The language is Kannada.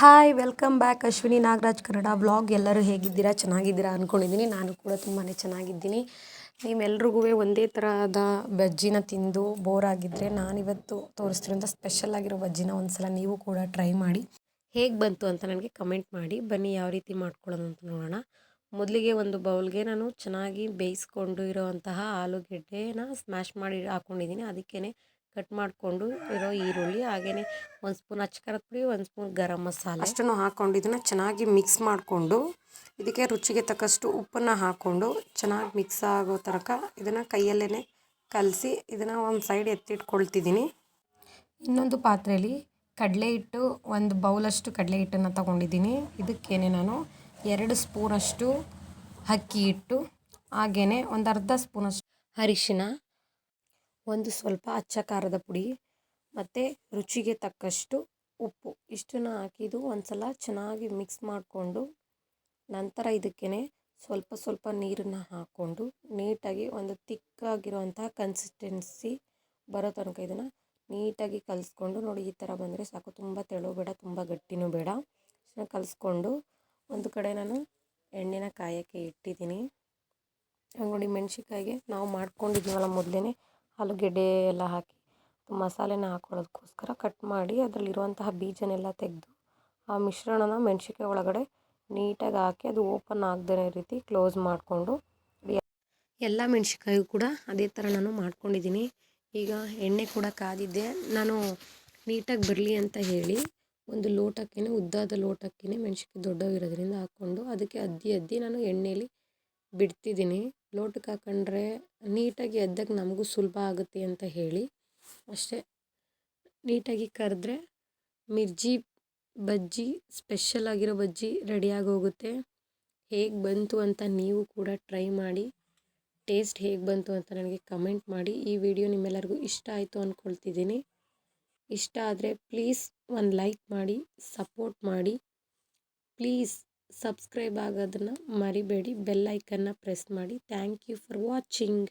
Hi welcome back Ashwini Nagaraj Kannada vlog ಎಲ್ಲರೂ ಹೇಗಿದ್ದೀರಾ? ಚೆನ್ನಾಗಿದ್ದೀರಾ ಅಂದ್ಕೊಂಡಿದ್ದೀನಿ ನಾನು ಕೂಡ ತುಂಬಾ ಚೆನ್ನಾಗಿದ್ದೀನಿ. ನೀವೆಲ್ರಿಗೂ ಒಂದೇ ಥರದ ಬಜ್ಜಿನ ತಿಂದು ಬೋರ್ ಆಗಿದ್ದರೆ ನಾನಿವತ್ತು ತೋರಿಸ್ತಿರೋಂಥ ಸ್ಪೆಷಲ್ ಆಗಿರೋ ಬಜ್ಜಿನ ಒಂದು ಸಲ ನೀವು ಕೂಡ ಟ್ರೈ ಮಾಡಿ. ಹೇಗೆ ಬಂತು ಅಂತ ನನಗೆ ಕಮೆಂಟ್ ಮಾಡಿ. ಬನ್ನಿ ಯಾವ ರೀತಿ ಮಾಡ್ಕೊಳ್ಳೋದು ಅಂತ ನೋಡೋಣ. ಮೊದಲಿಗೆ ಒಂದು ಬೌಲ್ಗೆ ನಾನು ಚೆನ್ನಾಗಿ ಬೇಯಿಸ್ಕೊಂಡು ಇರೋವಂತಹ ಆಲೂಗೆಡ್ಡೆನ ಸ್ಮ್ಯಾಶ್ ಮಾಡಿ ಹಾಕ್ಕೊಂಡಿದ್ದೀನಿ ಅದಕ್ಕೇ ಕಟ್ ಮಾಡಿಕೊಂಡು ಇರೋ ಈರುಳ್ಳಿ ಹಾಗೆಯೇ ಒಂದು ಸ್ಪೂನ್ ಅಚ್ಕಾರದ ಪುಡಿ ಒಂದು ಸ್ಪೂನ್ ಗರಂ ಮಸಾಲೆ. ಅಷ್ಟನ್ನು ಹಾಕ್ಕೊಂಡು ಇದನ್ನು ಚೆನ್ನಾಗಿ ಮಿಕ್ಸ್ ಮಾಡಿಕೊಂಡು ಇದಕ್ಕೆ ರುಚಿಗೆ ತಕ್ಕಷ್ಟು ಉಪ್ಪನ್ನು ಹಾಕ್ಕೊಂಡು ಚೆನ್ನಾಗಿ ಮಿಕ್ಸ್ ಆಗೋ ತನಕ ಇದನ್ನು ಕೈಯಲ್ಲೇ ಕಲಸಿ ಇದನ್ನು ಒಂದು ಸೈಡ್ ಎತ್ತಿಟ್ಕೊಳ್ತಿದ್ದೀನಿ. ಇನ್ನೊಂದು ಪಾತ್ರೆಯಲ್ಲಿ ಕಡಲೆ ಹಿಟ್ಟು ಒಂದು ಬೌಲಷ್ಟು ಕಡಲೆ ಹಿಟ್ಟನ್ನು ತಗೊಂಡಿದ್ದೀನಿ. ಇದಕ್ಕೇನೆ ನಾನು ಎರಡು ಸ್ಪೂನಷ್ಟು ಅಕ್ಕಿ ಹಿಟ್ಟು ಹಾಗೆಯೇ ಒಂದು ಅರ್ಧ ಸ್ಪೂನಷ್ಟು ಅರಿಶಿನ ಒಂದು ಸ್ವಲ್ಪ ಅಚ್ಚ ಖಾರದ ಪುಡಿ ಮತ್ತು ರುಚಿಗೆ ತಕ್ಕಷ್ಟು ಉಪ್ಪು. ಇಷ್ಟನ್ನು ಹಾಕಿದ್ದು ಒಂದು ಸಲ ಚೆನ್ನಾಗಿ ಮಿಕ್ಸ್ ಮಾಡಿಕೊಂಡು ನಂತರ ಇದಕ್ಕೇ ಸ್ವಲ್ಪ ಸ್ವಲ್ಪ ನೀರನ್ನು ಹಾಕ್ಕೊಂಡು ನೀಟಾಗಿ ಒಂದು ತಿಕ್ಕಾಗಿರುವಂತಹ ಕನ್ಸಿಸ್ಟೆನ್ಸಿ ಬರೋ ತನಕ ಇದನ್ನು ನೀಟಾಗಿ ಕಲಿಸ್ಕೊಂಡು ನೋಡಿ ಈ ಥರ ಬಂದರೆ ಸಾಕು. ತುಂಬ ತೆಳು ಬೇಡ, ತುಂಬ ಗಟ್ಟಿನೂ ಬೇಡ. ಕಲಿಸ್ಕೊಂಡು ಒಂದು ಕಡೆ ನಾನು ಎಣ್ಣೆನ ಕಾಯೋಕ್ಕೆ ಇಟ್ಟಿದ್ದೀನಿ. ನೋಡಿ ಮೆಣಸಿನ್ಕಾಯಿಗೆ ನಾವು ಮಾಡ್ಕೊಂಡಿದ್ದೀವಲ್ಲ ಮೊದಲೇ ಆಲೂಗೆಡ್ಡೆ ಎಲ್ಲ ಹಾಕಿ ಮಸಾಲೆನ ಹಾಕೊಳ್ಳೋದಕ್ಕೋಸ್ಕರ ಕಟ್ ಮಾಡಿ ಅದರಲ್ಲಿರುವಂತಹ ಬೀಜನೆಲ್ಲ ತೆಗೆದು ಆ ಮಿಶ್ರಣನ ಮೆಣಸಿನ್ಕಾಯಿ ಒಳಗಡೆ ನೀಟಾಗಿ ಹಾಕಿ ಅದು ಓಪನ್ ಆಗದೇ ರೀತಿ ಕ್ಲೋಸ್ ಮಾಡಿಕೊಂಡು ಎಲ್ಲ ಮೆಣಸಿನ್ಕಾಯಿಗೂ ಕೂಡ ಅದೇ ಥರ ನಾನು ಮಾಡ್ಕೊಂಡಿದ್ದೀನಿ. ಈಗ ಎಣ್ಣೆ ಕೂಡ ಕಾದಿದ್ದೆ. ನಾನು ನೀಟಾಗಿ ಬರಲಿ ಅಂತ ಹೇಳಿ ಒಂದು ಲೋಟಕ್ಕೆ ಉದ್ದಾದ ಲೋಟಕ್ಕೇ ಮೆಣಸಿನ್ಕಾಯಿ ದೊಡ್ಡವಿರೋದ್ರಿಂದ ಹಾಕ್ಕೊಂಡು ಅದಕ್ಕೆ ಅದ್ದಿ ಅದ್ದಿ ನಾನು ಎಣ್ಣೆಯಲ್ಲಿ ಬಿಡ್ತಿದ್ದೀನಿ. ಲೋಟಕ್ಕೆ ಹಾಕೊಂಡ್ರೆ ನೀಟಾಗಿ ಎದ್ದಕ್ಕೆ ನಮಗೂ ಸುಲಭ ಆಗುತ್ತೆ ಅಂತ ಹೇಳಿ. ಅಷ್ಟೇ. ನೀಟಾಗಿ ಕರೆದ್ರೆ ಮಿರ್ಜಿ ಬಜ್ಜಿ, ಸ್ಪೆಷಲ್ ಆಗಿರೋ ಬಜ್ಜಿ ರೆಡಿಯಾಗಿ ಹೋಗುತ್ತೆ. ಹೇಗೆ ಬಂತು ಅಂತ ನೀವು ಕೂಡ ಟ್ರೈ ಮಾಡಿ. ಟೇಸ್ಟ್ ಹೇಗೆ ಬಂತು ಅಂತ ನನಗೆ ಕಮೆಂಟ್ ಮಾಡಿ. ಈ ವಿಡಿಯೋ ನಿಮ್ಮೆಲ್ಲರಿಗೂ ಇಷ್ಟ ಆಯಿತು ಅಂದ್ಕೊಳ್ತಿದ್ದೀನಿ ಇಷ್ಟ ಆದರೆ ಪ್ಲೀಸ್ ಒಂದು ಲೈಕ್ ಮಾಡಿ, ಸಪೋರ್ಟ್ ಮಾಡಿ. ಪ್ಲೀಸ್ ಸಬ್ಸ್ಕ್ರೈಬ್ ಆಗೋದನ್ನು ಮರಿಬೇಡಿ ಬೆಲ್ ಐಕನ್ನ ಪ್ರೆಸ್ ಮಾಡಿ. Thank you for watching